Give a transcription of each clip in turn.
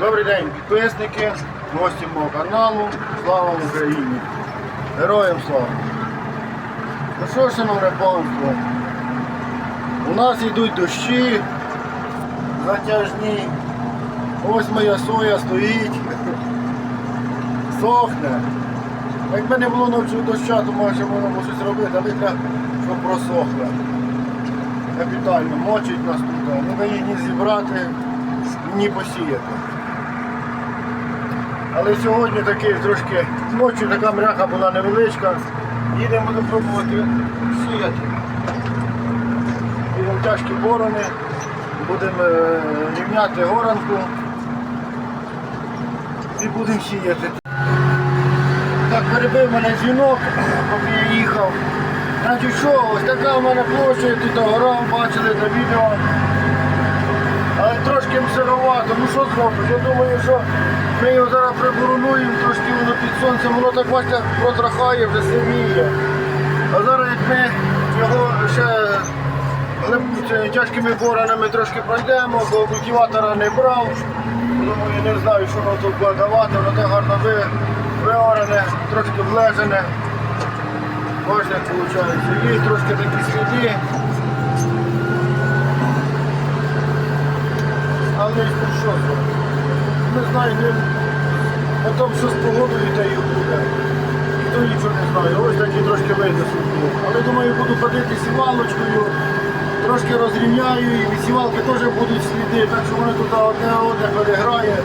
Добрий день, підписники, гості мого каналу. Слава Україні! Героям слава! Ну що, шановне панство, у нас йдуть дощі затяжні. Ось моя соя стоїть, сохне. Якби не було ночі доща, то може можна було щось робити, але треба, щоб просохло. Капітально мочить нас тут, не дає ні зібрати, ні посіяти. Але сьогодні такий трошки ночі така мряка була невеличка. Їдемо будемо пробувати сіяти. Їдемо тяжкі борони, будемо е, рівняти горанку і будемо сіяти. Так перебив мене дзвінок, поки я їхав. Значить що, ось така в мене площа, тут гора, бачили на відео. Але трошки сировато, ну що зробиш? Я думаю, що ми його зараз приборонуємо, трошки воно під сонцем, воно так бачите, протрахає, вже сивіє. А зараз як ми його ще тяжкими боранами трошки пройдемо, бо культиватора не брав. Думаю, не знаю, що воно тут буде давати, воно так гарно ви- виорене, трошки влежене. Як виходить. Є трошки такі сліди. Але ну що зробити? Не знаю, не... потім що з погодою та і буде. Ніхто нічого не знає. Ось такі трошки сліди. Але думаю, буду ходити сівалочкою, трошки розрівняю і сівалки теж будуть сліди, так що вони тут одне одне переграє.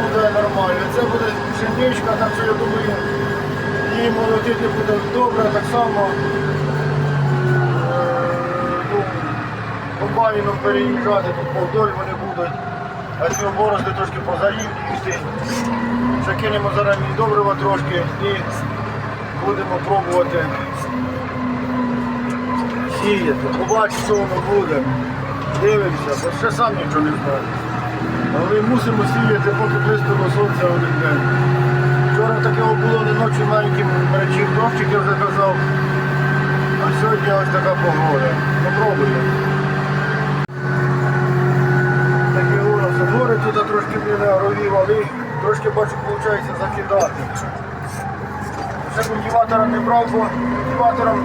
Буде нормально. Це буде пшеничка, так що я думаю, її молотити буде добре, так само. Е, ну, комбайном переїжджати, тут повдоль вони будуть. А ці борозди трошки позарівнюються. Ще кинемо зараз добрива трошки і будемо пробувати сіяти. Побачимо, що воно буде. Дивимося, бо ще сам нічого не знаю. Але мусимо сіяти, поки близько сонця один день. Вчора таке було не ночі маленьким мережів дощик, я вже казав. А сьогодні ось така погода. Попробуємо. Такі у нас гори трошки біля але трошки бачу, виходить закидати. Ще культиватора не брав, бо культиватором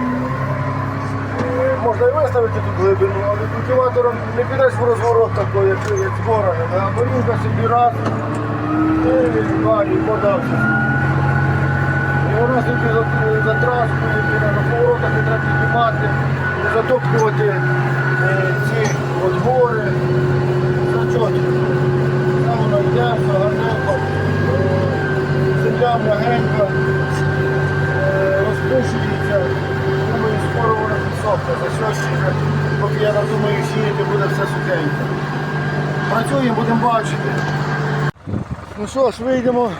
е, можна і виставити тут глибину, але культиватором не підеш в розворот такий, як, з горами. А борінка собі раз, і він далі подався. І вона собі за, і на поворотах не треба піднімати, не затоптувати е, ці от гори. Все гарненько, земля м'ягенька, розпушується. Думаю, скоро воно підсохне. За що ще, поки я надумаю сіяти, буде все сухенько. Працюємо, будемо бачити. Ну що ж, вийдемо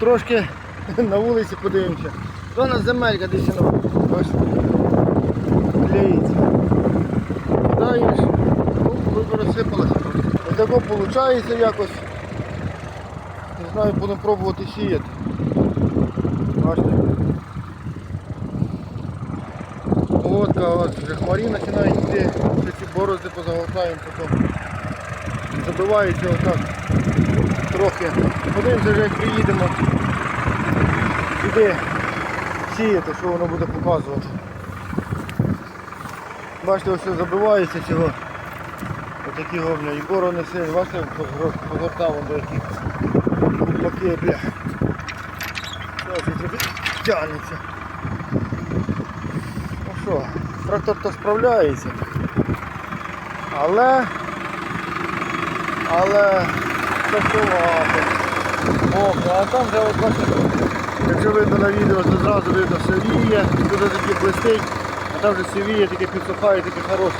трошки на вулиці подивимося. То у нас земелька десь на бачите, клеїться. Даєш, ну, розсипалася. Ось виходить якось. Знаю, будемо пробувати сіяти. Бачите. Погодка, ось вже хмарі починають йти, ці борозди позагортаємо потім. Забиваються отак трохи. Подивимося, вже як приїдемо сюди сіяти, що воно буде показувати. Бачите, ось все забивається цього. Отакі гобля. І борони сильні, бачите, позгортав до яких паки, бля. Тягнеться. Ну що, трактор то справляється. Але але. Ох, а там вже от бачите, якщо видно на відео, то зразу видно сивіє, туди таке блистить, а там вже сивіє, таке підсухає, таке хороше.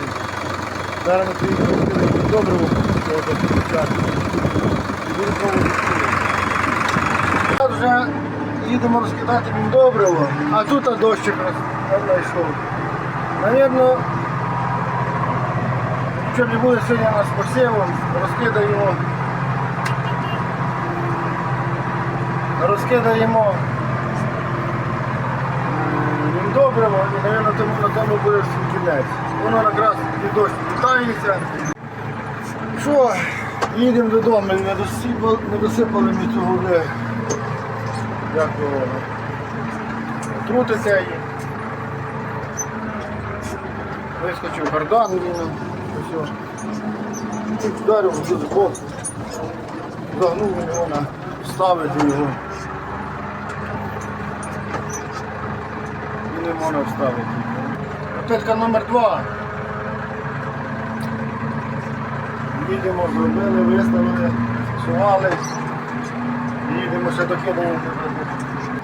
Зараз ми розкидати добриво, що почати. І будемо вже їдемо розкидати добриво, а тут дощик знайшов. Навірно, Якщо не буде сьогодні у нас посівом, розкидаємо. Розкидаємо добриво і, мабуть, тому на тому буде кінець. Воно якраз і дощ питається. Що, Їдемо додому, не досипали, не досипали ми цього вже. Як його? Трути. Вискочив кардан він. Ось. І вдарив в бок. Загнув його на вставити його. І не можна вставити. Петка номер два. Їдемо, зробили, виставили, сували. Їдемо ще докидаємо.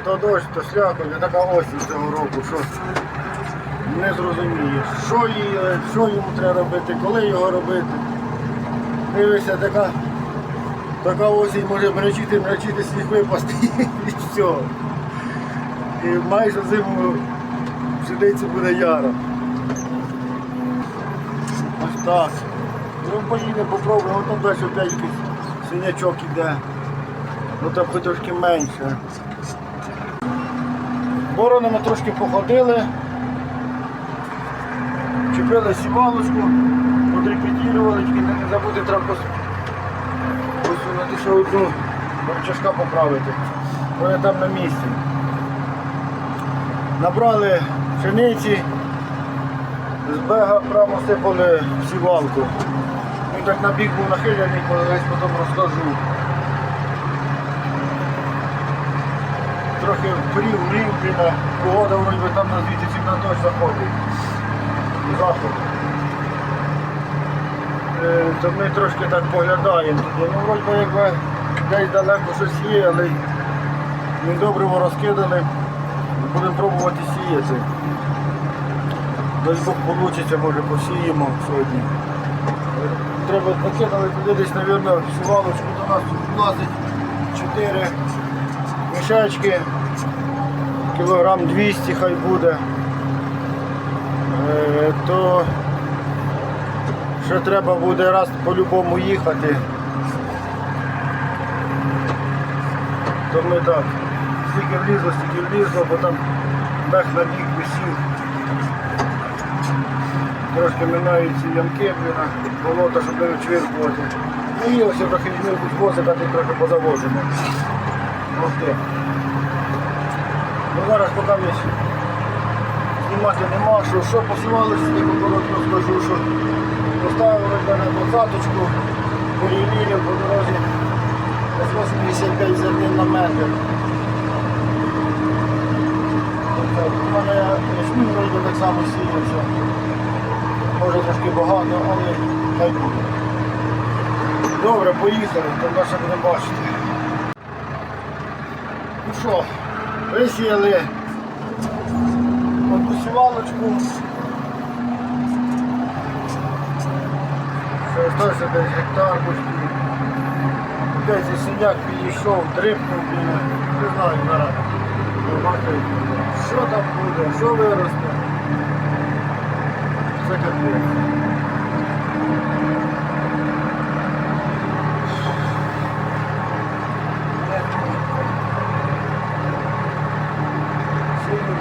То дощ, то слякоть, така осінь цього року, що не зрозумієш, що, що йому треба робити, коли його робити. Дивишся, така, така осінь може мрачити, мрачити, сніг випасти і все. І майже зиму пшениця буде яра. Ось так. Ну поїдемо, попробуємо, там далі опять якийсь синячок іде. Ну хоч трошки менше. Боронами трошки походили. Чіпили сівалочку, подрепетірували, тільки не забути треба пос- посунути ще одну рычажка поправити. Вони там на місці. Набрали пшениці, з бега прямо сипали сівалку. Він так на бік був нахилений, колись потім розкажу. Трохи впрів, мрів, блін, погода вроді там на звідти на дощ заходить. Заход. Е, То ми трошки так поглядаємо. Ну, вроді би якби десь далеко щось є, але ми добриво розкидали. Будемо пробувати сіяти. Дай Бог вийде, може посіємо сьогодні. Треба накидали туди десь, мабуть, сівалочку до нас тут влазить 4 мішечки, кілограм 200 хай буде. Е, То ще треба буде раз по-любому їхати. То ми так, стільки влізло, стільки влізло, бо там бех на бік висів. Трошки минають ці ямки, блін, болото, щоб не вичвиркувати. Ну і ось я трохи візьму якусь возика, то трохи позавозимо. Ось так. Зараз поки знімати нема, що, що посилалося, тільки коротко скажу, що поставили мене двадцяточку, перевірили по дорозі десь 85 на метр. Тобто, У мене ячмінь вийде так само сіявся. Може трошки багато, але хай буде. Добре, поїхали, то далі будемо бачити. Ну що, висіяли одну сівалочку. Остався десь гектар почти. Десь синяк підійшов, дрипнув, блін, не знаю зараз. Що там буде, що виросте. Це капець.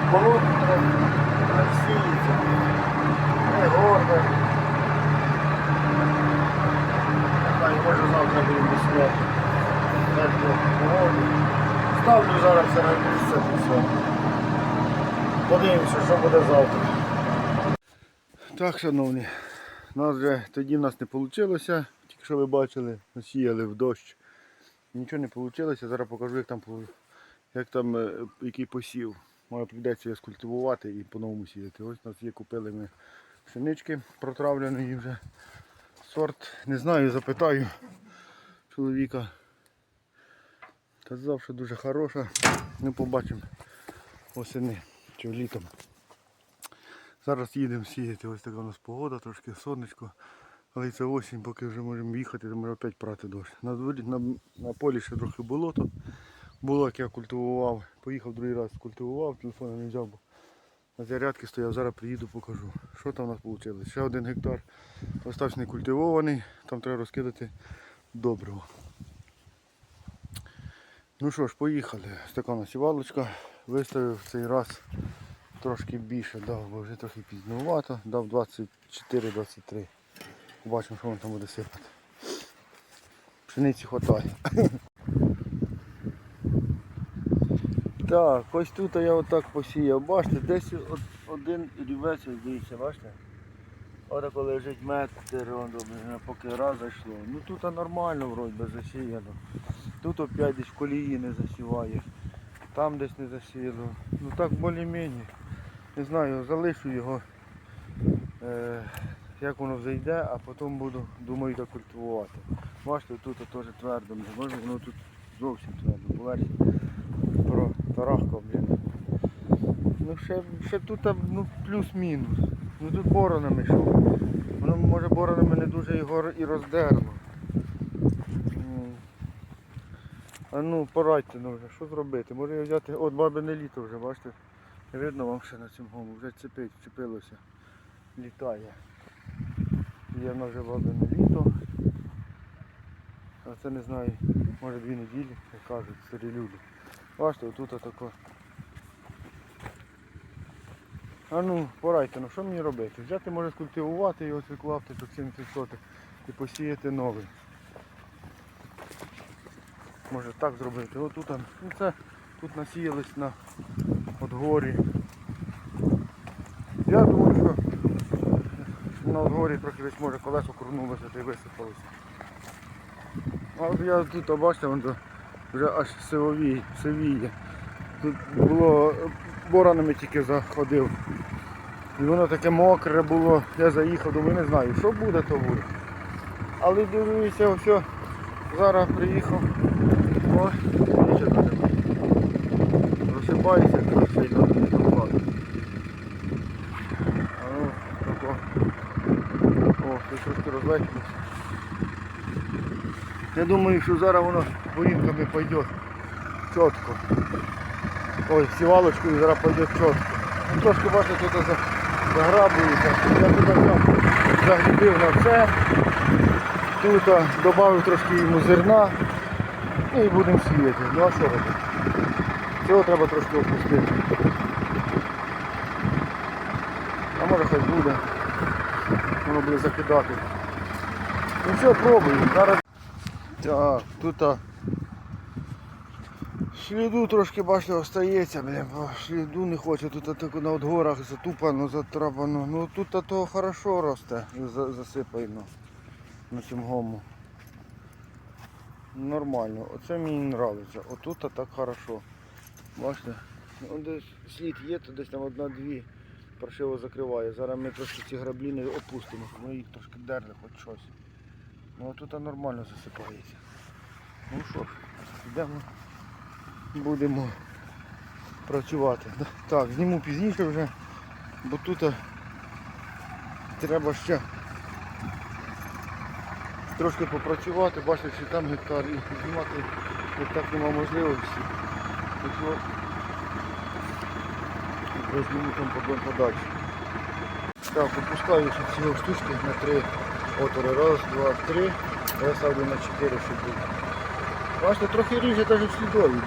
Сильно болото треба сіється. Не горде. Так, може завтра будемо весняти. Так, погоду. Ставлю зараз все на місце все. Подивимося, що буде завтра. Так, шановні, у нас вже тоді в нас не вийшло, тільки що ви бачили, насіяли в дощ. Нічого не вийшло, зараз покажу, як там, як там е, який посів. Може прийдеться його скультивувати і по-новому сіяти. Ось у нас є, купили ми пшенички протравленої вже. Сорт, не знаю, запитаю чоловіка. Казав, що дуже хороша. Ну побачимо осени чи літом. Зараз їдемо сіяти. Ось така у нас погода, трошки сонечко. Але це осінь, поки вже можемо їхати, то може опять прати дощ. На, на, на полі ще трохи болото. Було, як я культивував. Поїхав другий раз культивував, телефон не взяв, бо на зарядці стояв, зараз приїду, покажу. Що там у нас вийшло. Ще один гектар остався не культивований, там треба розкидати добриво. Ну що ж, поїхали. Ось така у нас. Виставив цей раз трошки більше дав, бо вже трохи пізнувато. Дав 24-23. Побачимо, що він там буде сипати. Пшениці хватає. Так, ось тут я отак посіяв. Бачите, десь один рівець, ось дивіться, бачите? Отако лежить метр, поки раз зайшло. Ну тут нормально вроді засіяно. Тут опять десь колії не засіває. Там десь не засіяло. Ну так більш-менш. Не знаю, залишу його. Е, як воно зайде, а потім буду, думаю, так культивувати. Бачите, тут теж твердо, може воно тут зовсім твердо. Поверхі про тарахка, блін. Ну ще, ще тут ну, плюс-мінус. Ну тут боронами йшов. Воно може боронами не дуже його і роздерло. А ну, порадьте ну вже, що зробити? Може я взяти, от бабине літо вже, бачите? Видно вам ще на цьому гому, вже цепить, вчепилося, літає. Є в вже бабине літо. А це не знаю, може дві неділі, як кажуть, старі люди. Бачите, отут отако. А ну, порадьте, ну що мені робити? Взяти може скультивувати його цвіклавти тут 70 соток і посіяти новий. Може так зробити. Ось тут, ну це тут насіялись на Подгорі. Я думаю, що на Подгорі трохи десь може колесо курнулося та й висипалося. А от я тут, бачите, вон вже аж сивовіє, сивіє. Тут було боронами тільки заходив. І воно таке мокре було, я заїхав, думаю, не знаю, що буде, то буде. Але дивлюся, все, зараз приїхав. О, нічого немає. Розсипається, сильно не ну. О, трошки розлетілося. Я думаю, що зараз воно бурінками пойде чітко. Ой, сівалочкою зараз пойде чітко. Ну, трошки бачите, тут за- заграбується. Я тут загрібив на все. Тут додав трошки йому зерна. Ну і будемо сіяти. Ну а що робити? Цього треба трошки опустити. А може хай буде. Воно буде закидати. Ну все, пробуємо. Зараз. Так, тут сліду трошки бачите, остається, блін, бо сліду не хоче, тут так на от горах затупано, затрапано. Ну тут то хорошо росте, за- засипано на цьому гому. Нормально, оце мені подобається. Отут так хорошо. Бачите? Ну, десь слід є, то десь там одна-дві паршиво закриває. Зараз ми трошки ці граблі не опустимо, щоб ми їх трошки дерли хоч щось. Ну тут нормально засипається. Ну що ж, йдемо, будемо працювати. Так, зніму пізніше вже, бо тут треба ще трошки попрацювати, бачите, що там гектар і знімати так нема можливості. Розміню там подон подальше. Так, опускаю ці штучки на три отвори. Раз, два, три. Я ставлю на чотири, щоб було. Бачите, трохи ріже навіть слідові.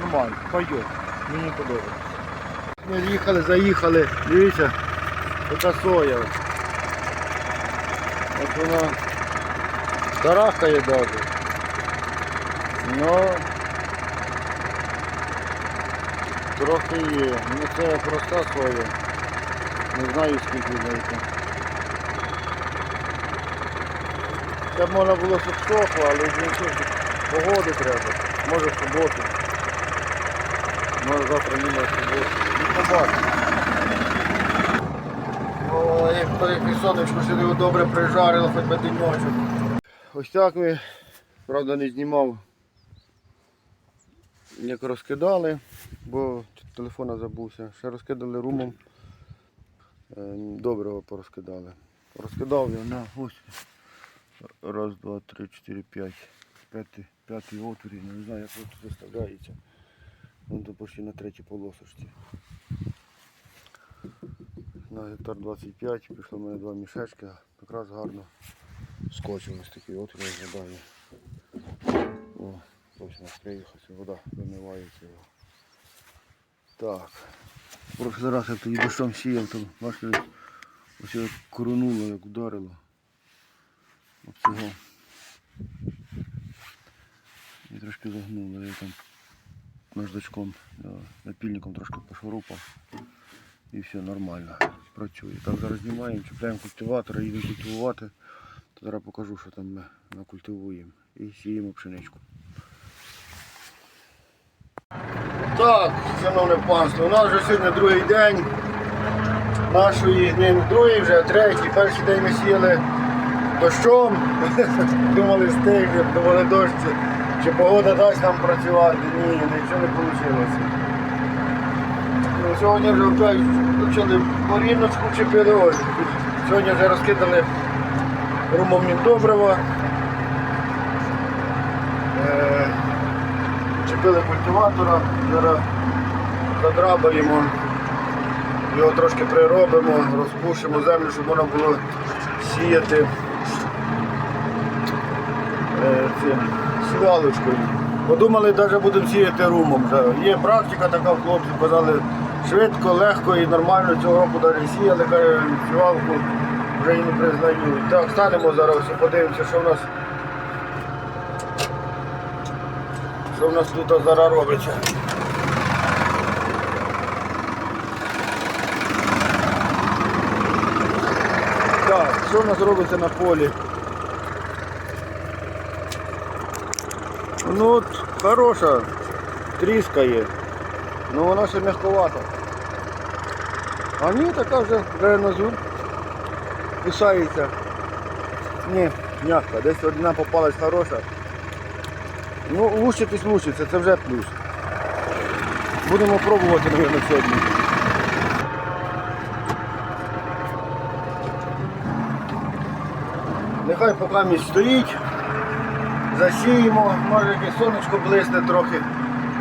Нормально, пойдет. Мені подобається. Ми їхали, заїхали. Дивіться, така соя. От вона тарахкає добре. Ну трохи є. Ну це проста соя. Не знаю скільки знайти. Це можна було щоб сохло, але блін, погоди треба. Може в суботу. Може завтра не в суботу. Ну побачимо. О, як то як сонечко сюди добре прижарило, хоч би денечок. Ось так ми, правда, не знімав, як розкидали, бо телефона забувся. Ще розкидали румом. Е, Добре порозкидали. Розкидав я на ось. Раз, два, три, чотири, п'ять. П'ятий, п'ятий отворі, не знаю, як тут виставляється. Вон то почти на третій полосочці. На гектар 25 пішло в мене два мішечки, якраз гарно скочилось такий отвір виглядає. О, ось у нас приїхався, вода вимивається його. Так. Прошлий раз як тоді дощом сіяв, то бачите, ось як коронуло, як ударило. Об цього. Трошки загнули. Я там наждачком, е, напільником трошки пошурупав. І все нормально. Працює. Так зараз знімаємо, чіпляємо культиватор, їдемо культивувати. То зараз покажу, що там ми накультивуємо. І сіємо пшеничку. Так, шановне панство, у нас вже сьогодні другий день нашої, не другий, вже третій. Перший день ми сіяли дощом. Думали стигне, думали дощ. Чи погода дасть нам працювати? Ні, нічого не вийшло. Ну, сьогодні вже включили поріночку, чепили ось. Сьогодні вже розкидали румовні добрива. Е, Чепили культиватора, зараз задрабаємо, його трошки приробимо, розпушимо землю, щоб можна було сіяти е, сівалочкою. Подумали, навіть будемо сіяти румом. Є практика така в хлопців, казали швидко, легко і нормально цього року навіть сіяли, каже, сівалку вже і не признають. Так, станемо зараз, подивимося, що в нас. Що в нас тут зараз робиться? Так, що в нас робиться на полі? Ну от хороша, тріскає, ну вона ще м'яковата. А ні, така вже вже назу кусається. Ні, м'яка, десь одна попалась хороша. Ну, лущитись лущиться, це вже плюс. Будемо пробувати, мабуть, сьогодні. Нехай поки місць стоїть, засіємо, може якесь сонечко блисне трохи,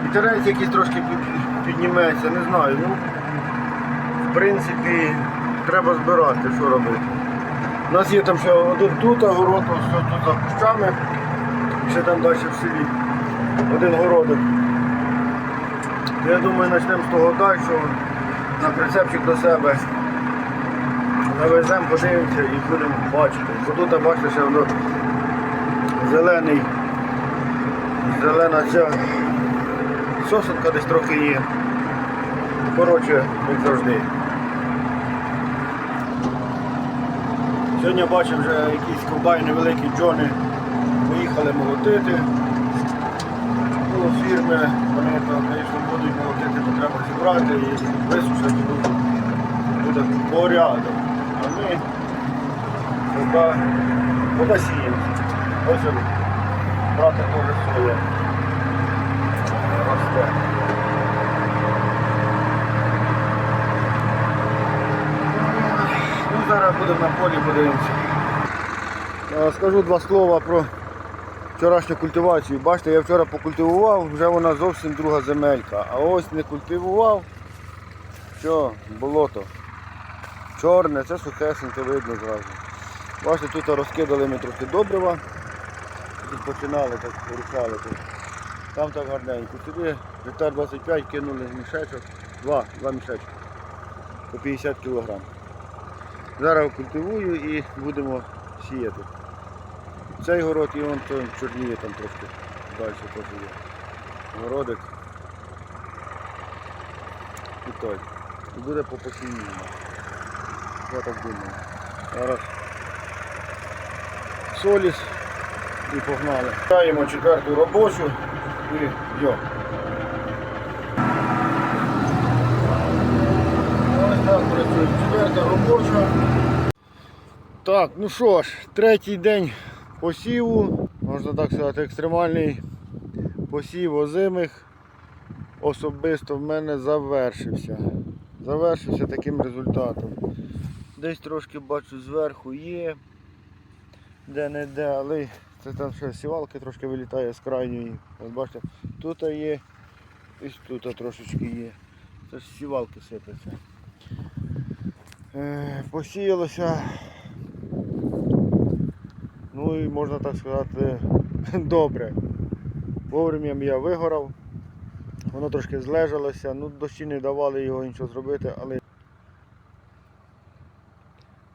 вітерець якийсь трошки підніметься, не знаю. Ну, в принципі, треба збирати, що робити. У нас є там ще один тут огород, ось тут за кущами, ще там далі в селі один городок. Я думаю, почнемо з того дальшого, на прицепчик до себе. Навеземо, подивимося і будемо бачити. Бо тут, бачите, ще воно зелений, зелена ця сосенка десь трохи є. Коротше, як завжди. Сьогодні бачив вже якісь комбайни великі джони поїхали молотити. Ну, фірми, вони там, звісно, будуть молотити, то треба зібрати і висушити буде, порядок. А ми поки сіємо. Ось він, брати своє росте. Ну, зараз будемо на полі подивимося. Скажу два слова про вчорашню культивацію. Бачите, я вчора покультивував, вже вона зовсім друга земелька. А ось не культивував, що болото. Чорне, це сухесеньке видно зразу. Бачите, тут розкидали ми трохи добрива. Тут починали, так порушали. Там так гарненько. Сюди гектар 25 кинули мішечок. Два, два мішечки. По 50 кг. Зараз культивую і будемо сіяти. Цей город і вон то чорніє там трошки. Далі теж є. Городик. І той. І буде по посінню. Я так думаю. Зараз соліс і погнали. Ставимо четверту робочу і йо. Ось так працює четверта робоча. Так, ну що ж, третій день посіву, можна так сказати, екстремальний посів озимих особисто в мене завершився. Завершився таким результатом. Десь трошки бачу зверху є, де-не-де, але це там ще сівалки трошки вилітає з крайньої. От бачите, тут є, і тут трошечки є. Це ж сівалки сипляться. Е, посіялося Ну і можна так сказати, добре. Вовремя я вигорав, воно трошки злежалося, ну дощі не давали його нічого зробити, але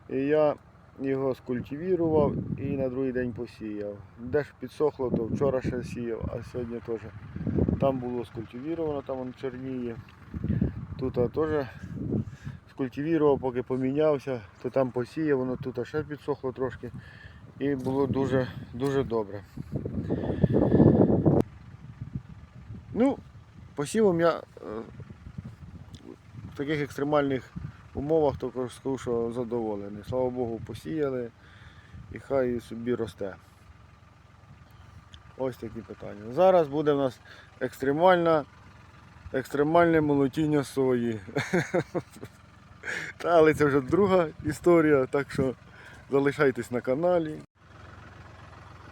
і я його скультивірував і на другий день посіяв. Де ж підсохло, то вчора ще сіяв, а сьогодні теж. Там було скультивіровано, там воно чорніє. Тут теж скультивірував, поки помінявся, то там посіяв, воно тут ще підсохло трошки. І було дуже, дуже добре. Ну, посівом я е, в таких екстремальних умовах також скажу, що задоволений. Слава Богу, посіяли і хай собі росте. Ось такі питання. Зараз буде в нас екстремальна, екстремальне молотіння сої. Та, але це вже друга історія, так що залишайтесь на каналі.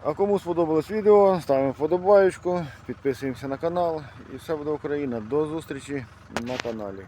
А кому сподобалось відео, ставимо вподобаєчку, підписуємося на канал і все буде Україна. До зустрічі на каналі.